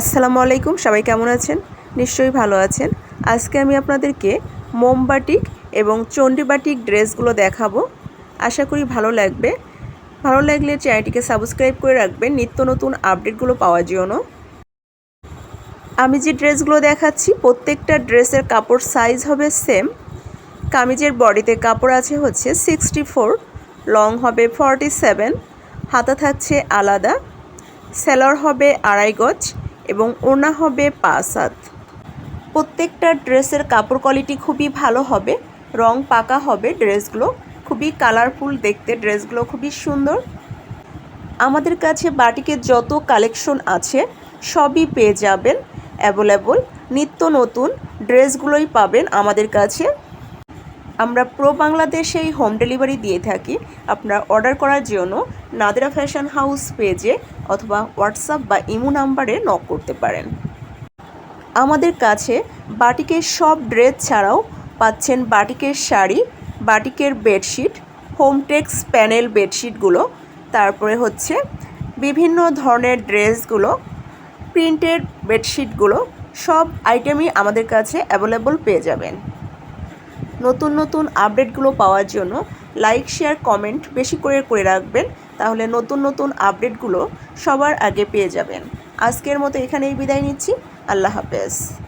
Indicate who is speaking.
Speaker 1: আসসালামু আলাইকুম, সবাই কেমন আছেন? নিশ্চয়ই ভালো আছেন। আজকে আমি আপনাদেরকে মোমবাটিক এবং চণ্ডীবাটিক ড্রেসগুলো দেখাবো। আশা করি ভালো লাগবে। ভালো লাগলে চ্যানেলটিকে সাবস্ক্রাইব করে রাখবেন। নিত্য নতুন আপডেটগুলো পাওয়ার জন্য। আমি যে ড্রেসগুলো দেখাচ্ছি, প্রত্যেকটা ড্রেসের কাপড় সাইজ হবে সেম। কামিজের বডিতে কাপড় আছে হচ্ছে সিক্সটি ফোর, লং হবে ফর্টি সেভেন, হাতা থাকছে আলাদা। সেলর হবে আড়াই গজ। এবং ওনা হবে পাঁচ হাত। প্রত্যেকটা ড্রেসের কাপড় কোয়ালিটি খুবই ভালো হবে। রং পাকা হবে ড্রেসগুলো। খুবই কালারফুল দেখতে ড্রেসগুলো খুবই সুন্দর। আমাদের কাছে বাটিকের যত কালেকশন আছে, সবই পেয়ে যাবেন। অ্যাভেলেবল নিত্য নতুন ড্রেসগুলোই পাবেন আমাদের কাছে। আমরা প্রো বাংলাদেশেই হোম ডেলিভারি দিয়ে থাকি। আপনারা অর্ডার করার জন্য নাদিরা ফ্যাশন হাউস পেজে অথবা হোয়াটসঅ্যাপ বা ইমো নাম্বারে নক করতে পারেন। আমাদের কাছে বাটিকের সব ড্রেস ছাড়াও পাচ্ছেন বাটিকের শাড়ি, বাটিকের বেডশিট হোমটেক্স প্যানেল বেডশিটগুলো তারপরে হচ্ছে বিভিন্ন ধরনের ড্রেসগুলো প্রিন্টেড বেডশিটগুলো সব আইটেমই আমাদের কাছে অ্যাভেলেবল পেয়ে যাবেন। নতুন নতুন আপডেটগুলো পাওয়ার জন্য লাইক, শেয়ার, কমেন্ট বেশি করে করে রাখবেন, তাহলে নতুন নতুন আপডেটগুলো সবার আগে পেয়ে যাবেন। আজকের মতো এখানেই বিদায় নিচ্ছি। আল্লাহ হাফেজ।